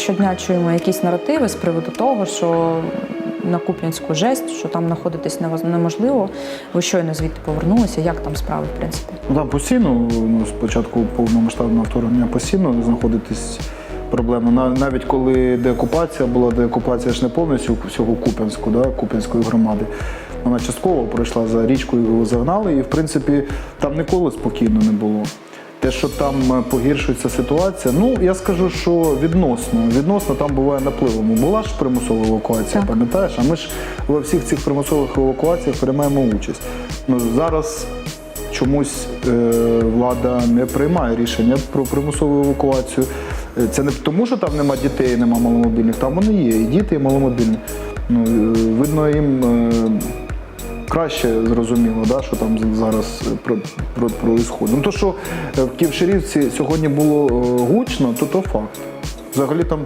Щодня чуємо якісь наративи з приводу того, що на Куп'янську жесть, що там знаходитись неможливо. Ви щойно звідти повернулися. Як там справи, в принципі? Там постійно, ну, спочатку повномасштабного вторгнення постійно знаходитись проблема. Навіть коли деокупація була, деокупація ж не повністю всього Куп'янську, да, Куп'янської громади. Вона частково пройшла за річкою, його загнали, і в принципі там ніколи спокійно не було. Те, що там е, погіршується ситуація, ну я скажу, що відносно. Відносно там буває напливом. Була ж примусова евакуація, Так. пам'ятаєш? А ми ж во всіх цих примусових евакуаціях приймаємо участь. Ну зараз чомусь е, влада не приймає рішення про примусову евакуацію. Е, Це не тому, що там нема дітей, нема маломобільних, там вони є, і діти, і маломобільні. Ну, е, видно, їм е, краще зрозуміло, да, що там зараз проїсходить. про, про. Ну то, що е, в Ківширівці сьогодні було е, гучно, то то факт. Взагалі там